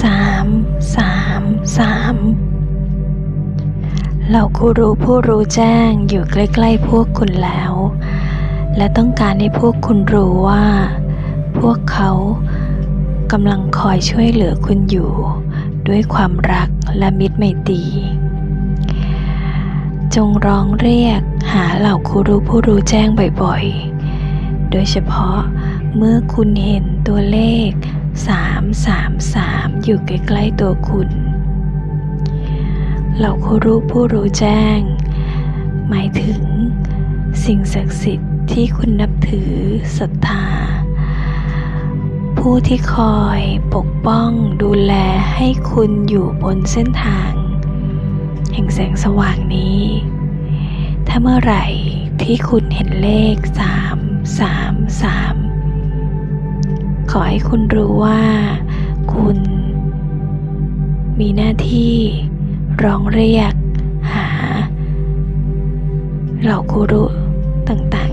สามสามสามเหล่าครูรู้ผู้รู้แจ้งอยู่ใกล้ๆพวกคุณแล้ว และต้องการให้พวกคุณรู้ว่า พวกเขากำลังคอยช่วยเหลือคุณอยู่ ด้วยความรักและมิตรไมตรีจงร้องเรียกหาเหล่าครูรู้ผู้รู้แจ้งบ่อยๆ โดยเฉพาะเมื่อคุณเห็นตัวเลข 333 อยู่ใกล้ๆตัวคุณเหล่าครูรู้ผู้รู้แจ้ง หมายถึง สิ่งศักดิ์สิทธิ์ที่คุณนับถือศรัทธา ผู้ที่คอยปกป้องดูแลให้คุณอยู่บนเส้นทาง แห่งแสงสว่างนี้ ถ้าเมื่อไหร่ที่คุณเห็นเลข 3 3 3 ขอให้คุณรู้ว่า คุณ มีหน้าที่ ร้องเรียก หา เหล่ากุรุต่าง